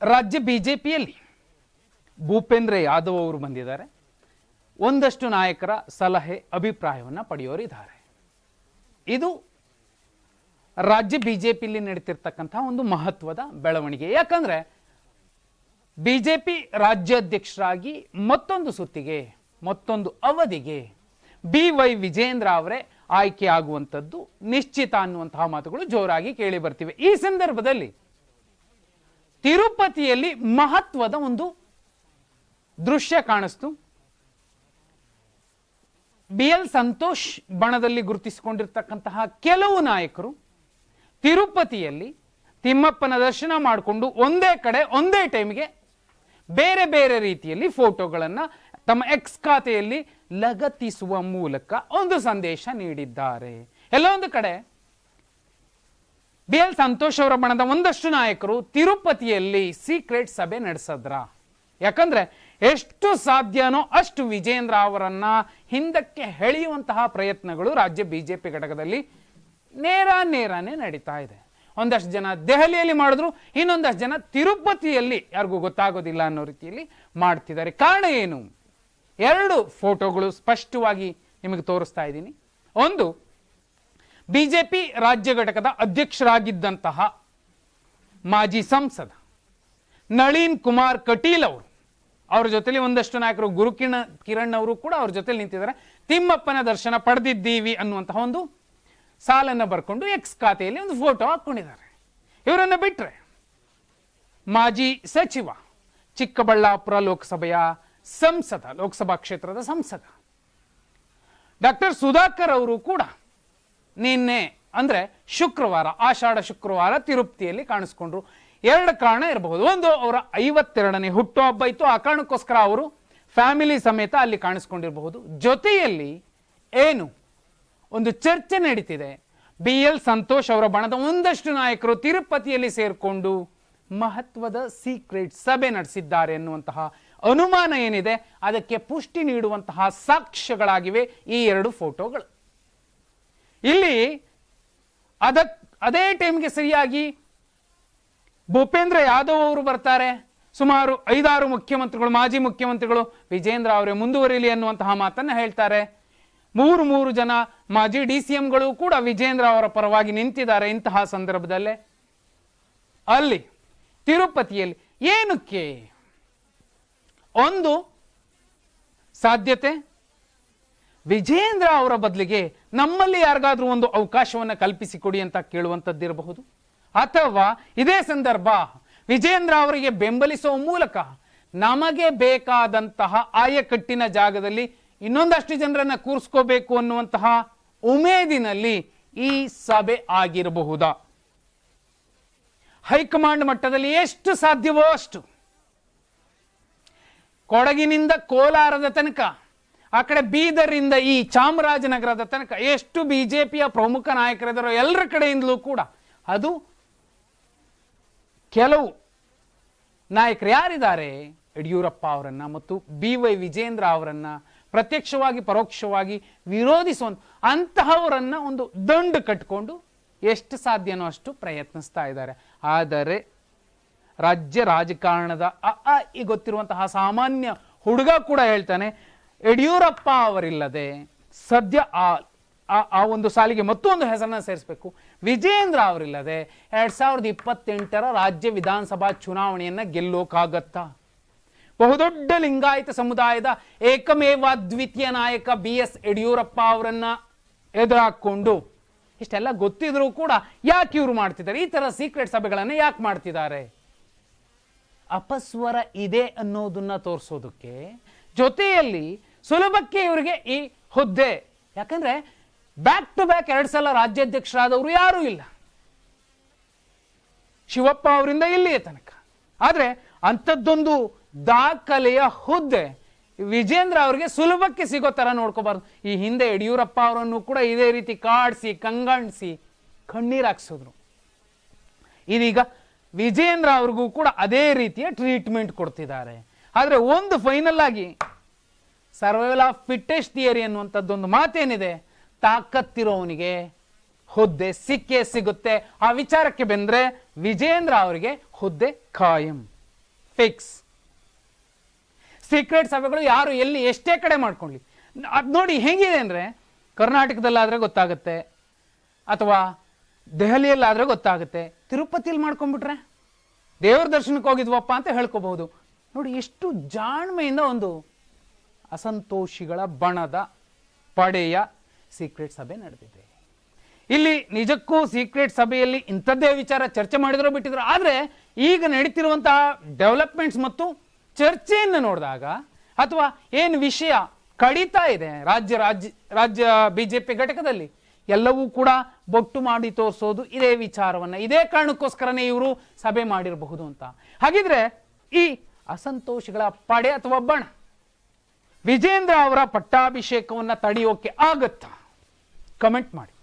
ರಾಜ್ಯ B J ಪಿಯಲ್ಲಿ ಭೂಪೇಂದ್ರ ಯಾದವ್ ಅವರು ಬಂದಿದ್ದಾರೆ. ಒಂದಷ್ಟು ನಾಯಕರ ಸಲಹೆ, ಅಭಿಪ್ರಾಯವನ್ನು ಪಡೆಯೋರಿದ್ದಾರೆ ಇದು ರಾಜ್ಯ ಬಿ ಜೆ ಪಿಯಲ್ಲಿ ನಡೀತಿರ್ತಕ್ಕಂಥ ಒಂದು ಮಹತ್ವದ ಬೆಳವಣಿಗೆ. ಯಾಕಂದರೆ ಬಿ ಜೆ ಪಿ ರಾಜ್ಯಾಧ್ಯಕ್ಷರಾಗಿ ಮತ್ತೊಂದು ಸುತ್ತಿಗೆ, ಮತ್ತೊಂದು ಅವಧಿಗೆ ಬಿ ವೈ ವಿಜೇಂದ್ರ ಅವರೇ ಆಯ್ಕೆ ಆಗುವಂಥದ್ದು ನಿಶ್ಚಿತ ಅನ್ನುವಂತಹ ಮಾತುಗಳು ಜೋರಾಗಿ ಕೇಳಿ ಬರ್ತಿವೆ. ಈ ಸಂದರ್ಭದಲ್ಲಿ ತಿರುಪತಿಯಲ್ಲಿ ಮಹತ್ವದ ಒಂದು ದೃಶ್ಯ ಕಾಣಿಸ್ತು. ಬಿ ಎಲ್ ಸಂತೋಷ್ ಬಣದಲ್ಲಿ ಗುರುತಿಸಿಕೊಂಡಿರ್ತಕ್ಕಂತಹ ಕೆಲವು ನಾಯಕರು ತಿರುಪತಿಯಲ್ಲಿ ತಿಮ್ಮಪ್ಪನ ದರ್ಶನ ಮಾಡಿಕೊಂಡು ಒಂದೇ ಕಡೆ, ಒಂದೇ ಟೈಮ್ಗೆ ಬೇರೆ ಬೇರೆ ರೀತಿಯಲ್ಲಿ ಫೋಟೋಗಳನ್ನು ತಮ್ಮ ಎಕ್ಸ್ ಖಾತೆಯಲ್ಲಿ ಲಗತ್ತಿಸುವ ಮೂಲಕ ಒಂದು ಸಂದೇಶ ನೀಡಿದ್ದಾರೆ. ಎಲ್ಲೊಂದು ಕಡೆ. ಬಿ ಎಲ್ ಸಂತೋಷ್ ಅವರ ಬಣದ ಒಂದಷ್ಟು ನಾಯಕರು ತಿರುಪತಿಯಲ್ಲಿ ಸೀಕ್ರೆಟ್ ಸಭೆ ನಡೆಸದ್ರ? ಯಾಕಂದ್ರೆ ಎಷ್ಟು ಸಾಧ್ಯನೋ ಅಷ್ಟು ವಿಜೇಂದ್ರ ಅವರನ್ನ ಹಿಂದಕ್ಕೆ ಎಳೆಯುವಂತಹ ಪ್ರಯತ್ನಗಳು ರಾಜ್ಯ ಬಿಜೆಪಿ ಘಟಕದಲ್ಲಿ ನೇರ ನೇರನೇ ನಡೀತಾ ಇದೆ. ಒಂದಷ್ಟು ಜನ ದೆಹಲಿಯಲ್ಲಿ ಮಾಡಿದ್ರು, ಇನ್ನೊಂದಷ್ಟು ಜನ ತಿರುಪತಿಯಲ್ಲಿ ಯಾರಿಗೂ ಗೊತ್ತಾಗೋದಿಲ್ಲ ಅನ್ನೋ ರೀತಿಯಲ್ಲಿ ಮಾಡ್ತಿದ್ದಾರೆ. ಕಾರಣ ಏನು? ಎರಡು ಫೋಟೋಗಳು ಸ್ಪಷ್ಟವಾಗಿ ನಿಮಗೆ ತೋರಿಸ್ತಾ ಇದ್ದೀನಿ. ಒಂದು ಬಿಜೆಪಿ ರಾಜ್ಯ ಘಟಕದ ಅಧ್ಯಕ್ಷರಾಗಿದ್ದಂತಹ ಮಾಜಿ ಸಂಸದ ನಳೀನ್ ಕುಮಾರ್ ಕಟೀಲ್ ಅವರು, ಅವ್ರ ಜೊತೆಲಿ ಒಂದಷ್ಟು ನಾಯಕರು ಗುರುಕಿರಣ ಕಿರಣ್ ಅವರು ಕೂಡ ಅವ್ರ ಜೊತೆಲಿ ನಿಂತಿದ್ದಾರೆ. ತಿಮ್ಮಪ್ಪನ ದರ್ಶನ ಪಡೆದಿದ್ದೀವಿ ಅನ್ನುವಂತಹ ಒಂದು ಸಾಲನ್ನು ಬರ್ಕೊಂಡು ಎಕ್ಸ್ ಖಾತೆಯಲ್ಲಿ ಒಂದು ಫೋಟೋ ಹಾಕ್ಕೊಂಡಿದ್ದಾರೆ. ಇವರನ್ನ ಬಿಟ್ಟರೆ ಮಾಜಿ ಸಚಿವ ಚಿಕ್ಕಬಳ್ಳಾಪುರ ಲೋಕಸಭೆಯ ಸಂಸದ, ಲೋಕಸಭಾ ಕ್ಷೇತ್ರದ ಸಂಸದ. ಡಾಕ್ಟರ್ ಸುಧಾಕರ್ ಅವರು ಕೂಡ ನಿನ್ನೆ, ಅಂದರೆ ಶುಕ್ರವಾರ, ಆಷಾಢ ಶುಕ್ರವಾರ ತಿರುಪತಿಯಲ್ಲಿ ಕಾಣಿಸ್ಕೊಂಡ್ರು. ಎರಡು ಕಾರಣ ಇರಬಹುದು. ಒಂದು, ಅವರ ಐವತ್ತೆರಡನೇ ಹುಟ್ಟುಹಬ್ಬ ಇತ್ತು. ಆ ಕಾರಣಕ್ಕೋಸ್ಕರ ಅವರು ಫ್ಯಾಮಿಲಿ ಸಮೇತ ಅಲ್ಲಿ ಕಾಣಿಸ್ಕೊಂಡಿರಬಹುದು. ಜೊತೆಯಲ್ಲಿ ಏನು? ಒಂದು ಚರ್ಚೆ ನಡೀತಿದೆ. ಬಿ ಎಲ್ ಸಂತೋಷ್ ಅವರ ಬಣದ ಒಂದಷ್ಟು ನಾಯಕರು ತಿರುಪತಿಯಲ್ಲಿ ಸೇರಿಕೊಂಡು ಮಹತ್ವದ ಸೀಕ್ರೆಟ್ ಸಭೆ ನಡೆಸಿದ್ದಾರೆ ಎನ್ನುವಂತಹ ಅನುಮಾನ ಏನಿದೆ? ಅದಕ್ಕೆ ಪುಷ್ಟಿ ನೀಡುವಂತಹ ಸಾಕ್ಷ್ಯಗಳಾಗಿವೆ ಈ ಎರಡು ಫೋಟೋಗಳು. ಇಲ್ಲಿ ಅದ, ಅದೇ ಟೈಮ್ಗೆ ಸರಿಯಾಗಿ ಭೂಪೇಂದ್ರ ಯಾದವ್ ಅವರು ಬರ್ತಾರೆ. ಸುಮಾರು ಐದಾರು ಮುಖ್ಯಮಂತ್ರಿಗಳು, ಮಾಜಿ ಮುಖ್ಯಮಂತ್ರಿಗಳು ವಿಜೇಂದ್ರ ಅವರೇ ಮುಂದುವರಿಲಿ ಅನ್ನುವಂತಹ ಮಾತನ್ನ ಹೇಳ್ತಾರೆ. ಮೂರು ಮೂರು ಜನ ಮಾಜಿ ಡಿ ಸಿ ಎಂಗಳು ಕೂಡ ವಿಜೇಂದ್ರ ಅವರ ಪರವಾಗಿ ನಿಂತಿದ್ದಾರೆ ಇಂತಹ ಸಂದರ್ಭದಲ್ಲೇ. ಅಲ್ಲಿ ತಿರುಪತಿಯಲ್ಲಿ ಏನಕ್ಕೆ ಒಂದು ಸಾಧ್ಯತೆ ವಿಜೇಂದ್ರ ಅವರ ಬದಲಿಗೆ ನಮ್ಮಲ್ಲಿ ಯಾರಿಗಾದ್ರೂ ಒಂದು ಅವಕಾಶವನ್ನು ಕಲ್ಪಿಸಿಕೊಡಿ ಅಂತ ಕೇಳುವಂಥದ್ದಿರಬಹುದು ಅಥವಾ ಇದೇ ಸಂದರ್ಭ ವಿಜೇಂದ್ರ ಅವರಿಗೆ ಬೆಂಬಲಿಸುವ ಮೂಲಕ ನಮಗೆ ಬೇಕಾದಂತಹ ಆಯಕಟ್ಟಿನ ಜಾಗದಲ್ಲಿ ಇನ್ನೊಂದಷ್ಟು ಜನರನ್ನು ಕೂರಿಸ್ಕೋಬೇಕು ಅನ್ನುವಂತಹ ಉಮೇದಿನಲ್ಲಿ ಈ ಸಭೆ ಆಗಿರಬಹುದಾ? ಹೈಕಮಾಂಡ್ ಮಟ್ಟದಲ್ಲಿ ಎಷ್ಟು ಸಾಧ್ಯವೋ ಅಷ್ಟು. ಕೊಡಗಿನಿಂದ ಕೋಲಾರದ ತನಕ ಆ ಕಡೆ ಬೀದರಿಂದ ಈ ಚಾಮರಾಜನಗರದ ತನಕ ಎಷ್ಟು ಬಿಜೆಪಿಯ ಪ್ರಮುಖ ನಾಯಕರಿದ್ದಾರೋ ಎಲ್ಲರ ಕಡೆಯಿಂದಲೂ ಕೂಡ ಅದು ಕೆಲವು ನಾಯಕರು ಯಾರಿದ್ದಾರೆ? ಯಡಿಯೂರಪ್ಪ ಅವರನ್ನ ಮತ್ತು ಬಿ ವೈ ವಿಜೇಂದ್ರ ಅವರನ್ನ ಪ್ರತ್ಯಕ್ಷವಾಗಿ, ಪರೋಕ್ಷವಾಗಿ ವಿರೋಧಿಸುವಂತ ಅಂತಹವರನ್ನ ಒಂದು ದಂಡು ಕಟ್ಕೊಂಡು ಎಷ್ಟು ಸಾಧ್ಯನೋ ಅಷ್ಟು ಪ್ರಯತ್ನಿಸ್ತಾ ಇದ್ದಾರೆ. ಆದರೆ ರಾಜ್ಯ ರಾಜಕಾರಣದ ಅ, ಈ ಗೊತ್ತಿರುವಂತಹ ಸಾಮಾನ್ಯ ಹುಡುಗ ಕೂಡ ಹೇಳ್ತಾನೆ ಯಡಿಯೂರಪ್ಪ ಅವರಿಲ್ಲದೆ ಸದ್ಯ ಆ, ಆ- ಒಂದು ಸಾಲಿಗೆ ಮತ್ತೊಂದು ಹೆಸರನ್ನ ಸೇರಿಸಬೇಕು. ವಿಜೇಂದ್ರ ಅವರಿಲ್ಲದೆ ಎರಡ್ ಸಾವಿರದ ಇಪ್ಪತ್ತೆಂಟರ ರಾಜ್ಯ ವಿಧಾನಸಭಾ ಚುನಾವಣೆಯನ್ನ ಗೆಲ್ಲೋಕಾಗತ್ತಾ. ಬಹುದೊಡ್ಡ ಲಿಂಗಾಯತ ಸಮುದಾಯದ ಏಕಮೇವ ದ್ವಿತೀಯ ನಾಯಕ ಬಿ ಎಸ್ ಯಡಿಯೂರಪ್ಪ ಅವರನ್ನ ಎದುರಾಕೊಂಡು, ಇಷ್ಟೆಲ್ಲ ಗೊತ್ತಿದ್ರೂ ಕೂಡ ಯಾಕೆ ಇವರು ಮಾಡ್ತಿದ್ದಾರೆ? ಈ ತರ ಸೀಕ್ರೆಟ್ ಸಭೆಗಳನ್ನ ಯಾಕೆ ಮಾಡ್ತಿದ್ದಾರೆ? ಅಪಸ್ವರ ಇದೆ ಅನ್ನೋದನ್ನ ತೋರಿಸೋದಕ್ಕೆ ಜೊತೆಯಲ್ಲಿ ಸುಲಭಕ್ಕೆ ಇವರಿಗೆ ಈ ಹುದ್ದೆ. ಯಾಕಂದ್ರೆ ಬ್ಯಾಕ್ ಟು ಬ್ಯಾಕ್ ಎರಡು ಸಲ ರಾಜ್ಯಾಧ್ಯಕ್ಷರಾದವರು ಯಾರೂ ಇಲ್ಲ. ಶಿವಪ್ಪ ಅವರಿಂದ ಇಲ್ಲಿಯ ತನಕ. ಆದ್ರೆ ಅಂಥದ್ದೊಂದು ದಾಖಲೆಯ ಹುದ್ದೆ ವಿಜೇಂದ್ರ ಅವರಿಗೆ ಸುಲಭಕ್ಕೆ ಸಿಗೋ ತರ ನೋಡ್ಕೋಬಾರ್ದು. ಈ ಹಿಂದೆ ಯಡಿಯೂರಪ್ಪ ಅವರನ್ನು ಕೂಡ ಇದೇ ರೀತಿ ಕಾಡಿಸಿ, ಕಂಗಾಣಿಸಿ ಕಣ್ಣೀರಾಕ್ಸಿದ್ರು ಇದೀಗ ವಿಜೇಂದ್ರ ಅವ್ರಿಗೂ ಕೂಡ ಅದೇ ರೀತಿಯ ಟ್ರೀಟ್ಮೆಂಟ್ ಕೊಡ್ತಿದ್ದಾರೆ. ಆದ್ರೆ ಒಂದು ಫೈನಲ್ ಆಗಿ ಸರ್ವೈವಲ್ ಆಫ್ ಫಿಟ್ಟೆಸ್ಟ್ ಥಿಯರಿ ಅನ್ನುವಂಥದ್ದೊಂದು ಮಾತೇನಿದೆ, ತಾಕತ್ತಿರೋವನಿಗೆ ಹುದ್ದೆ ಸಿಕ್ಕೇ ಸಿಗುತ್ತೆ. ಆ ವಿಚಾರಕ್ಕೆ ಬೆಂದ್ರೆ ವಿಜೇಂದ್ರ ಅವರಿಗೆ ಹುದ್ದೆ ಖಾಯಂ ಫಿಕ್ಸ್ ಸೀಕ್ರೆಟ್ ಸಭೆಗಳು ಯಾರು ಎಲ್ಲಿ ಎಷ್ಟೇ ಕಡೆ ಮಾಡ್ಕೊಳ್ಳಿ. ಅದು ನೋಡಿ ಹೆಂಗಿದೆ ಅಂದರೆ ಕರ್ನಾಟಕದಲ್ಲಾದರೆ ಗೊತ್ತಾಗುತ್ತೆ, ಅಥವಾ ದೆಹಲಿಯಲ್ಲಾದರೆ ಗೊತ್ತಾಗುತ್ತೆ. ತಿರುಪತಿಯಲ್ಲಿ ಮಾಡ್ಕೊಂಡ್ಬಿಟ್ರೆ ದೇವ್ರ ದರ್ಶನಕ್ಕೆ ಹೋಗಿದ್ವಪ್ಪ ಅಂತ ಹೇಳ್ಕೋಬಹುದು. ನೋಡಿ ಎಷ್ಟು ಜಾಣ್ಮೆಯಿಂದ ಒಂದು ಅಸಂತೋಷಿಗಳ ಬಣದ ಪಡೆಯ ಸೀಕ್ರೆಟ್ ಸಭೆ ನಡೆದಿದೆ. ಇಲ್ಲಿ ನಿಜಕ್ಕೂ ಸೀಕ್ರೆಟ್ ಸಭೆಯಲ್ಲಿ ಇಂಥದ್ದೇ ವಿಚಾರ ಚರ್ಚೆ ಮಾಡಿದ್ರು ಬಿಟ್ಟಿದ್ರು. ಆದರೆ ಈಗ ನಡೀತಿರುವಂತಹ ಡೆವಲಪ್ಮೆಂಟ್ಸ್ ಮತ್ತು ಚರ್ಚೆಯನ್ನು ನೋಡಿದಾಗ ಅಥವಾ ಏನು ವಿಷಯ ಕಡಿತಾ ಇದೆ ರಾಜ್ಯ ರಾಜ್ಯ ರಾಜ್ಯ ಬಿಜೆಪಿ ಘಟಕದಲ್ಲಿ, ಎಲ್ಲವೂ ಕೂಡ ಬೊಟ್ಟು ಮಾಡಿ ತೋರಿಸೋದು ಇದೇ ವಿಚಾರವನ್ನ. ಇದೇ ಕಾರಣಕ್ಕೋಸ್ಕರನೇ ಇವರು ಸಭೆ ಮಾಡಿರಬಹುದು ಅಂತ. ಹಾಗಿದ್ರೆ ಈ ಅಸಂತೋಷಗಳ ಪಡೆ ಅಥವಾ ಬಣ ವಿಜೇಂದ್ರ ಅವರ ಪಟ್ಟಾಭಿಷೇಕವನ್ನ ತಡೆಯೋಕೆ ಆಗತ್ತಾ? ಕಮೆಂಟ್ ಮಾಡಿ.